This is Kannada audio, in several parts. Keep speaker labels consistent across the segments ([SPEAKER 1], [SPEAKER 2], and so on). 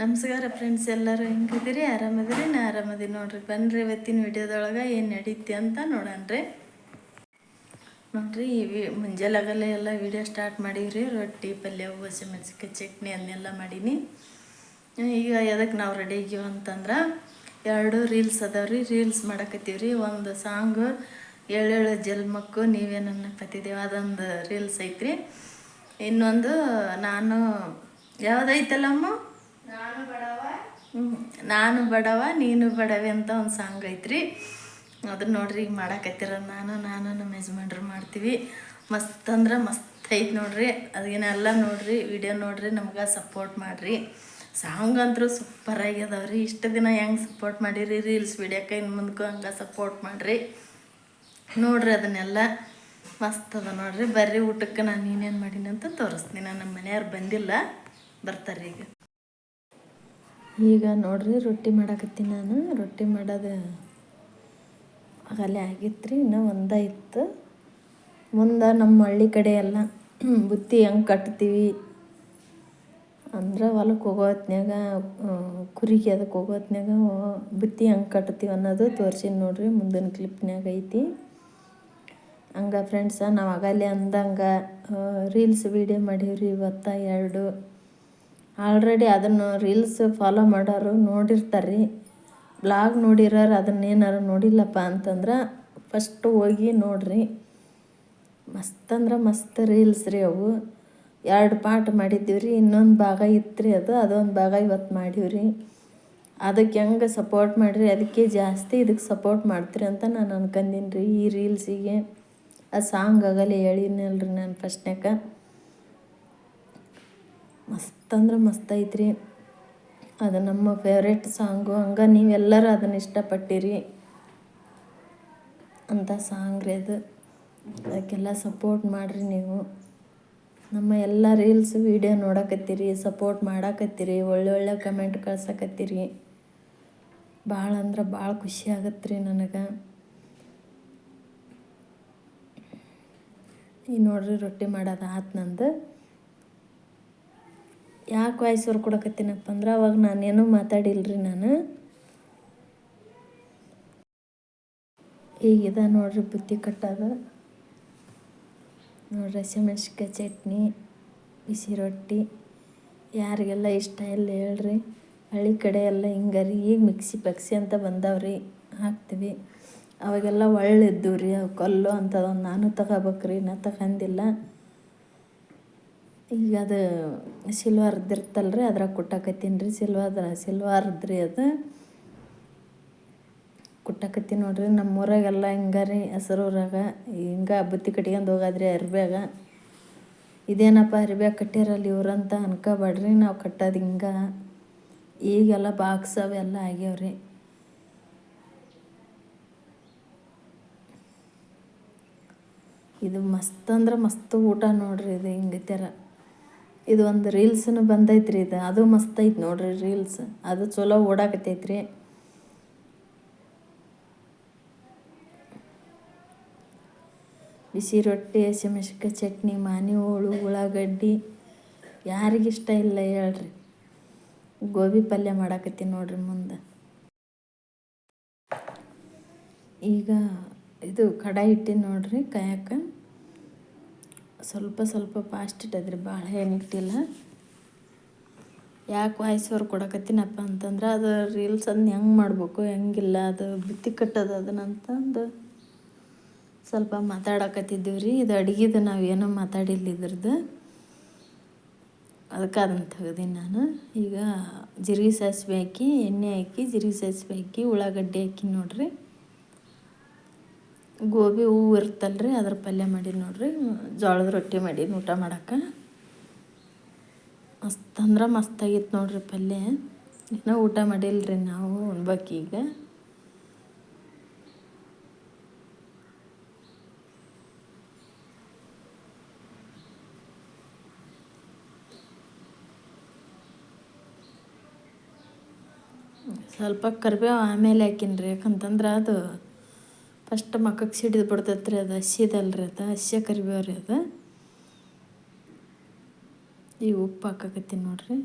[SPEAKER 1] ನಮಸ್ಕಾರ ಫ್ರೆಂಡ್ಸ್ ಎಲ್ಲರೂ ಹೆಂಗಿದ್ದೀರಿ? ಆರಾಮದಿರಿ ನಾ ಆರಾಮದೀನಿ ನೋಡ್ರಿ. ಬನ್ನಿರಿ ಇವತ್ತಿನ ವಿಡಿಯೋದೊಳಗೆ ಏನು ನಡೀತಿ ಅಂತ ನೋಡೋಣ್ರಿ ನೋಡ್ರಿ, ಈ ಮುಂಜಾಲಾಗಲೇ ಎಲ್ಲ ವಿಡಿಯೋ ಸ್ಟಾರ್ಟ್ ಮಾಡೀವ್ರಿ. ರೊಟ್ಟಿ, ಪಲ್ಯ ಹಸಿಮೆಣ್ಸಿಕಾಯಿ ಚಟ್ನಿ ಅದನ್ನೆಲ್ಲ ಮಾಡೀನಿ. ಈಗ ಎದಕ್ಕೆ ನಾವು ರೆಡಿ ಆಗ್ಯೋ ಅಂತಂದ್ರೆ, ಎರಡು ರೀಲ್ಸ್ ಅದಾವ್ರಿ. ರೀಲ್ಸ್ ಮಾಡಕತ್ತೀವ್ರಿ. ಒಂದು ಸಾಂಗು ಏಳೇಳು ಜಲ್ಮಕ್ಕು ನೀವೇನು ಕತ್ತಿದ್ದೇವೆ ಅದೊಂದು ರೀಲ್ಸ್ ಐತ್ರಿ. ಇನ್ನೊಂದು ನಾನು ಯಾವುದೈತಲ್ಲಮ್ಮ. ನಾನು ಬಡವ? ನೀನು ಬಡವೆ ಅಂತ ಒಂದು ಸಾಂಗ್ ಐತ್ರಿ. ಅದನ್ನ ನೋಡ್ರಿ ಈಗ ಮಾಡಾಕತ್ತಿರ. ನಾನು ನಾನು ನಮ್ಮ ಯಜಮಾನ್ರು ಮಾಡ್ತೀವಿ. ಮಸ್ತ್ ಅಂದ್ರೆ ಮಸ್ತ್ ಐತೆ ನೋಡ್ರಿ. ಅದನ್ನೆಲ್ಲ ನೋಡ್ರಿ, ವಿಡಿಯೋ ನೋಡ್ರಿ, ನಮ್ಗೆ ಸಪೋರ್ಟ್ ಮಾಡಿರಿ. ಸಾಂಗ್ ಅಂತೂ ಸೂಪರ್ ಆಗ್ಯದವ್ರಿ. ಇಷ್ಟು ದಿನ ಹೆಂಗೆ ಸಪೋರ್ಟ್ ಮಾಡಿರಿ, ರೀಲ್ಸ್ ವಿಡಿಯೋಕ್ಕೆ ಇನ್ನು ಮುಂದಕ್ಕೂ ಹಂಗೆ ಸಪೋರ್ಟ್ ಮಾಡಿರಿ. ನೋಡ್ರಿ ಅದನ್ನೆಲ್ಲ. ಮಸ್ತ್ ಅದ ನೋಡ್ರಿ. ಬರ್ರಿ ಊಟಕ್ಕೆ ನಾನು ಏನೇನು ಮಾಡೀನಿ ಅಂತ ತೋರಿಸ್ತೀನಿ. ನಮ್ಮ ಮನೆಯವ್ರು ಬಂದಿಲ್ಲ. ಬರ್ತಾರೆ ಈಗ ಈಗ ನೋಡ್ರಿ ರೊಟ್ಟಿ ಮಾಡಾಕತ್ತೀನಿ ನಾನು. ರೊಟ್ಟಿ ಮಾಡೋದು ಆಗಲೇ ಆಗಿತ್ತು ರೀ ಇನ್ನೂ ಒಂದೇ ಇತ್ತು. ಮುಂದೆ ನಮ್ಮ ಹಳ್ಳಿ ಕಡೆ ಎಲ್ಲ ಬುತ್ತಿ ಹೆಂಗೆ ಕಟ್ತೀವಿ ಅಂದ್ರೆ ಹೊಲಕ್ಕೆ ಹೋಗೋ ಹೊತ್ನ್ಯಾಗ ಕುರಿಗೆ ಅದಕ್ಕೆ ಹೋಗೋ ಹೊತ್ನ್ಯಾಗ ಬುತ್ತಿ ಹೆಂಗೆ ಕಟ್ತೀವಿ ಅನ್ನೋದು ತೋರ್ಸಿನಿ ನೋಡ್ರಿ ಮುಂದಿನ ಕ್ಲಿಪ್ನಾಗ ಐತಿ. ಹಂಗೆ ಫ್ರೆಂಡ್ಸ ನಾವು ಆಗಲೇ ಅಂದಂಗೆ ರೀಲ್ಸ್ ವೀಡಿಯೋ ಮಾಡೀವ್ರಿ ಇವತ್ತು ಎರಡು. ಆಲ್ರೆಡಿ ಅದನ್ನು ರೀಲ್ಸ್ ಫಾಲೋ ಮಾಡೋರು ನೋಡಿರ್ತಾರೆ. ರೀ ಬ್ಲಾಗ್ ನೋಡಿರೋರು ಅದನ್ನೇನಾರು ನೋಡಿಲ್ಲಪ್ಪ ಅಂತಂದ್ರೆ ಫಸ್ಟ್ ಹೋಗಿ ನೋಡ್ರಿ. ಮಸ್ತ್ ಅಂದ್ರೆ ಮಸ್ತ್ ರೀಲ್ಸ್ ರೀ ಅವು. ಎರಡು ಪಾರ್ಟ್ ಮಾಡಿದ್ದೀವಿ ರೀ, ಇನ್ನೊಂದು ಭಾಗ ಇತ್ತು ರೀ ಅದು, ಅದೊಂದು ಭಾಗ ಇವತ್ತು ಮಾಡೀವಿ ರೀ. ಅದಕ್ಕೆ ಹೆಂಗೆ ಸಪೋರ್ಟ್ ಮಾಡಿರಿ, ಅದಕ್ಕೆ ಜಾಸ್ತಿ ಇದಕ್ಕೆ ಸಪೋರ್ಟ್ ಮಾಡ್ತೀರಿ ಅಂತ ನಾನು ಅನ್ಕಂದೀನಿ ರೀ ಈ ರೀಲ್ಸಿಗೆ. ಆ ಸಾಂಗ್ ಆಗಲೇ ಹೇಳಿನಲ್ರಿ ನಾನು ಫಸ್ಟ್ನ್ಯಾಕ ಮಸ್ತ್ ಅಂದ್ರೆ ಮಸ್ತ್ ಐತ್ರಿ. ಅದು ನಮ್ಮ ಫೇವ್ರೇಟ್ ಸಾಂಗು ಹಂಗೆ ನೀವೆಲ್ಲರೂ ಅದನ್ನು ಇಷ್ಟಪಟ್ಟಿರಿ. ಅಂತ ಸಾಂಗ್ ರೀ ಅದು. ಅದಕ್ಕೆಲ್ಲ ಸಪೋರ್ಟ್ ಮಾಡಿರಿ ನೀವು. ನಮ್ಮ ಎಲ್ಲ ರೀಲ್ಸ್ ವಿಡಿಯೋ ನೋಡಕತ್ತೀರಿ ಸಪೋರ್ಟ್ ಮಾಡಾಕತ್ತೀರಿ ಒಳ್ಳೊಳ್ಳೆ ಕಮೆಂಟ್ ಕಳ್ಸಕತ್ತೀರಿ. ಭಾಳ ಅಂದ್ರೆ ಭಾಳ ಖುಷಿ ಆಗತ್ತೆ ರೀ ನನಗೆ. ಈ ನೋಡ್ರಿ ರೊಟ್ಟಿ ಮಾಡೋದು ಆತು ನಂದು. ಯಾಕೆ ವಾಯ್ಸ್ ಓವರ್ ಕೊಡಕತ್ತೀನಪ್ಪ ಅಂದ್ರೆ ಅವಾಗ ನಾನೇನು ರೀ ನಾನು. ಈಗಿದೆ ನೋಡ್ರಿ ಬುತ್ತಿ ಕಟ್ಟೋದು ನೋಡ್ರಿ ಹಸಿಮೆಣ್ಸಿಕಾಯಿ ಚಟ್ನಿ, ಬಿಸಿ ರೊಟ್ಟಿ, ಯಾರಿಗೆಲ್ಲ ಇಷ್ಟ ಇಲ್ಲ ಹೇಳ್ರಿ. ಹಳ್ಳಿ ಕಡೆ ಎಲ್ಲ ಹಿಂಗಾರಿ, ಈಗ ಮಿಕ್ಸಿ ಪಕ್ಸಿ ಅಂತ ಬಂದವ್ರಿ, ಹಾಕ್ತೀವಿ. ಅವಾಗೆಲ್ಲ ಒಳ್ಳೆದ್ದು ರೀ ಅವು ಕಲ್ಲು ಅಂಥದ್ದು ನಾನು ತಗೋಬೇಕ್ರಿ, ನಾ ತಗೊಂಡಿಲ್ಲ. ಈಗ ಅದು ಸಿಲ್ವರ್ದು ಇರ್ತಲ್ಲ ರೀ ಅದ್ರಾಗ ಕುಟ್ಟಾಕತ್ತೀನಿ ರೀ. ಸಿಲ್ವಾದ್ರ ಸಿಲ್ವರ್ದು ರೀ ಅದು. ಕುಟ್ಟಾಕತ್ತೀನಿ ನೋಡ್ರಿ ನಮ್ಮ ಊರಾಗೆಲ್ಲ ಹಿಂಗೆ ರೀ, ಹೆಸರೂರಾಗ. ಹಿಂಗೆ ಬುತ್ತಿ ಕಟ್ಕೊಂಡು ಹೋಗೋದ್ರಿ ಅರ್ಬ್ಯಾಗ. ಇದೇನಪ್ಪ ಅರ್ಬ್ಯಾಗ ಕಟ್ಟ್ಯಾರಲ್ಲ ಇವ್ರಂತ ಅನ್ಕೋಬೇಡ್ರಿ, ನಾವು ಕಟ್ಟೋದು ಹಿಂಗೆ. ಈಗೆಲ್ಲ ಬಾಕ್ಸ್ ಅವೆಲ್ಲ ಆಗ್ಯಾವ್ರಿ ಇದು ಮಸ್ತ್ ಅಂದ್ರೆ ಮಸ್ತ್ ಊಟ ನೋಡ್ರಿ, ಇದು ಹಿಂಗೈತ್ಯಾರ. ಇದು ಒಂದು ರೀಲ್ಸ್ನು ರೀ ಇದು. ಅದು ಮಸ್ತ್ ಐತೆ ನೋಡ್ರಿ ರೀಲ್ಸ್. ಅದು ಚಲೋ ಓಡಾಕತ್ತೈತ್ರಿ. ಬಿಸಿ ರೊಟ್ಟಿ ಹಸಿಮೆಣ್ಸಿನ್ಕಾಯಿ ಚಟ್ನಿ, ಮಾನಿ ಹೋಳು, ಉಳ್ಳಾಗಡ್ಡಿ. ಯಾರಿಗಿಷ್ಟ ಇಲ್ಲ ಹೇಳ್ರಿ. ಗೋಬಿ ಪಲ್ಯ ಮಾಡಾಕತ್ತೀನಿ ನೋಡ್ರಿ ಮುಂದೆ. ಈಗ ಇದು ಕಡಾಯಿ ಇಟ್ಟಿನಿ ನೋಡ್ರಿ ಕಾಯಕ್ಕೆ ಸ್ವಲ್ಪ ಸ್ವಲ್ಪ ಫಾಸ್ಟ್ ಇಟ್ಟದ್ರಿ ಭಾಳ ಏನಿಟ್ಟಿಲ್ಲ ಯಾಕೆ ವಾಯ್ಸ್ ಓವರ್ ಕೊಡಕತ್ತೀನಪ್ಪ ಅಂತಂದ್ರೆ ಅದು ರೀಲ್ಸ್ ಅದನ್ನ ಹೆಂಗೆ ಮಾಡಬೇಕು, ಹೆಂಗಿಲ್ಲ, ಅದು ಬುತ್ತಿ ಕಟ್ಟೋದು ಅದನ್ನಂತಂದು ಸ್ವಲ್ಪ ಮಾತಾಡಕತ್ತಿದ್ದೀವಿ ರೀ ಇದು ಅಡುಗೆದು ನಾವೇನೋ ಮಾತಾಡಿಲ್ಲ ಇದ್ರದ್ದು ಅದಕ್ಕೆ ಅದನ್ನು ತೆಗ್ದೀನಿ ನಾನು. ಈಗ ಜೀರಿಗೆ ಸಾಸಿವೆ ಹಾಕಿ, ಎಣ್ಣೆ ಹಾಕಿ ಜೀರಿಗೆ ಸಾಸಿವೆ ಹಾಕಿ, ಉಳ್ಳಾಗಡ್ಡಿ ಹಾಕಿ ನೋಡ್ರಿ. ಗೋಬಿ ಹೂವು ಇರ್ತಲ್ಲ ರೀ ಅದ್ರ ಪಲ್ಯ ಮಾಡೀನಿ ನೋಡಿರಿ. ಜೋಳದ ರೊಟ್ಟಿ ಮಾಡೀನಿ ಊಟ ಮಾಡಕ್ಕೆ ಮಸ್ತ್ ಅಂದ್ರೆ ಮಸ್ತಾಗಿತ್ತು ನೋಡಿರಿ ಪಲ್ಯ. ಇನ್ನೂ ಊಟ ಮಾಡಿಲ್ಲ ರೀ ನಾವು ಈಗ. ಸ್ವಲ್ಪ ಕರಿಬೇವು ಆಮೇಲೆ ಹಾಕಿನ್ರಿ, ಯಾಕಂತಂದ್ರೆ ಅದು ಫಸ್ಟ್ ಮಕ್ಕಕ್ಕೆ ಸಿಡಿದು ಬಿಡ್ತೈತೆ ರೀ ಅದು ಹಸಿದಲ್ರಿ ಅದು, ಹಸ್ಯ ಕರಿಬೇವು ರೀ ಅದು. ಈ ಉಪ್ಪು ಹಾಕಕತ್ತೀನಿ ನೋಡ್ರಿ.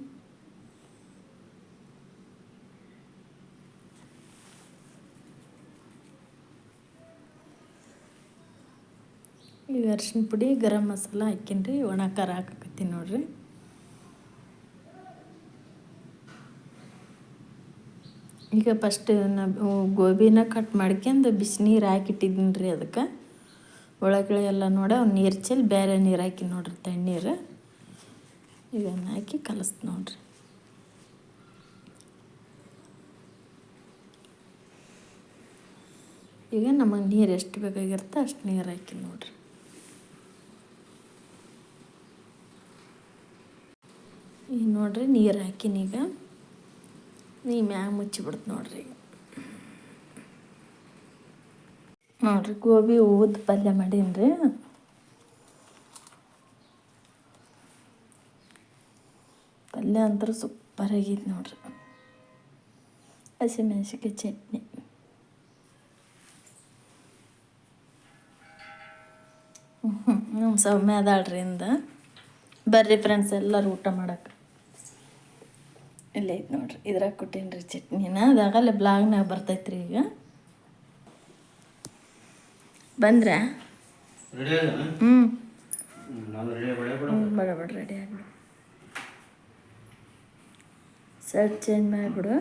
[SPEAKER 1] ಈಗ ಅರ್ಶಿನ ಪುಡಿ, ಗರಂ ಮಸಾಲ ಹಾಕೀನಿ ರೀ ಒಣ ಖಾರ ಹಾಕಕತ್ತೀನಿ ನೋಡ್ರಿ. ಈಗ ಫಸ್ಟ್ ನಾ ಗೋಬಿನ ಕಟ್ ಮಾಡ್ಕೊಂಡು ಬಿಸಿನೀರು ಹಾಕಿಟ್ಟಿದ್ದೀನಿ ರೀ ಅದಕ್ಕೆ. ಒಳಗಡೆ ಎಲ್ಲ ನೋಡಿ ಅವ್ನು ನೀರು ಚೆಲ್ಲಿ ಬೇರೆ ನೀರು ಹಾಕಿ ನೋಡ್ರಿ ತಣ್ಣೀರು. ಇದನ್ನು ಹಾಕಿ ಕಲಸ್ತು ನೋಡ್ರಿ. ಈಗ ನಮಗೆ ನೀರು ಎಷ್ಟು ಬೇಕಾಗಿರುತ್ತೆ ಅಷ್ಟು ನೀರು ಹಾಕಿ ನೋಡ್ರಿ. ಈಗ ನೋಡ್ರಿ ನೀರು ಹಾಕಿನ ನೀ ಮ್ಯಾಗ ಮುಚ್ಚಿಬಿಡ್ತು ನೋಡ್ರಿ. ನೋಡ್ರಿ ಗೋಬಿ ಊದ್ ಪಲ್ಯ ಮಾಡೀನಿ ರೀ ಪಲ್ಯ ಸೂಪರ್ ಆಗೈತೆ ನೋಡ್ರಿ. ಹಸಿಮೆಣ್ಸಿಕಾಯಿ ಚಟ್ನಿ. ನಮ್ಮ ಸೌಮ್ಯ ಅದಾಳ್ರಿ ಇಂದ. ಬರ್ರಿ ಫ್ರೆಂಡ್ಸ್ ಎಲ್ಲರೂ ಊಟ ಮಾಡಕ್ಕೆ ಇಲ್ಲೇ ಐತೆ ನೋಡ್ರಿ ಇದ್ರಾಗ ಕೊಟ್ಟೀನಿ ರೀ ಚಟ್ನಿನ ಅದಾಗಲ್ಲ ಬ್ಲಾಗ್ನಾಗ ಬರ್ತೈತ್ರಿ ಈಗ. ಬಂದ್ರಾ? ಹ್ಞೂ
[SPEAKER 2] ಬೇಡ
[SPEAKER 1] ಬೇಡ ರೆಡಿ ಆಗ್ಬಿಡು. Sir change ಮಾಡಿಬಿಡು.